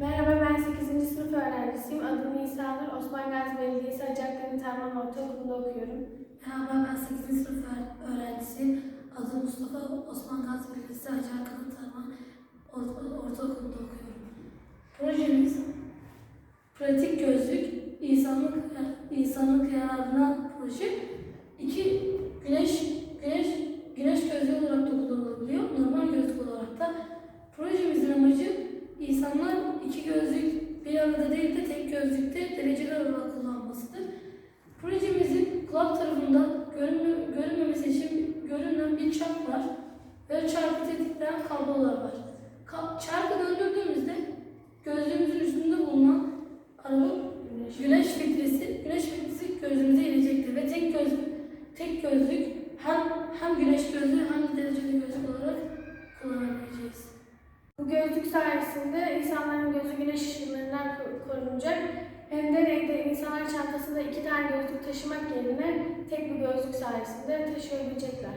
Merhaba ben 8. sınıf öğrencisiyim. Adım Nisanur. Osman Gazi Belediyesi Acakdeniz Terman Ortaokulu'nda okuyorum. Merhaba ben 8. sınıf öğ- öğrencisiyim. Adım Mustafa Osman Gazi Belediyesi Acar Kanıtarma Ortaokulu'nda okuyorum. Projemiz pratik gözlük, insanlık insanlık yararına proje. İki güneş güneş güneş gözlüğü olarak da kullanılabiliyor. Normal gözlük olarak da. Projemizin amacı insanlar iki gözlük bir arada değil de tek gözlükte dereceler olarak kullanmasıdır. Projemizin kulak tarafında görünme, görünmemesi için görünen bir çark var ve çarkı tetikleyen kablolar var. Ka- çarkı döndürdüğümüzde gözlüğümüzün üstünde bulunan araba güneş filtresi, güneş filtresi gözümüze gelecektir ve tek göz tek gözlük hem hem güneş gözlüğü hem de dereceli gözlük olarak kullanabileceğiz. Bu gözlük sayesinde insanların gözü güneş ışınlarından ko- korunacak. Hem de evde insanlar çantasında iki tane gözlük taşımak yerine tek bir gözlük sayesinde taşıyabilecekler.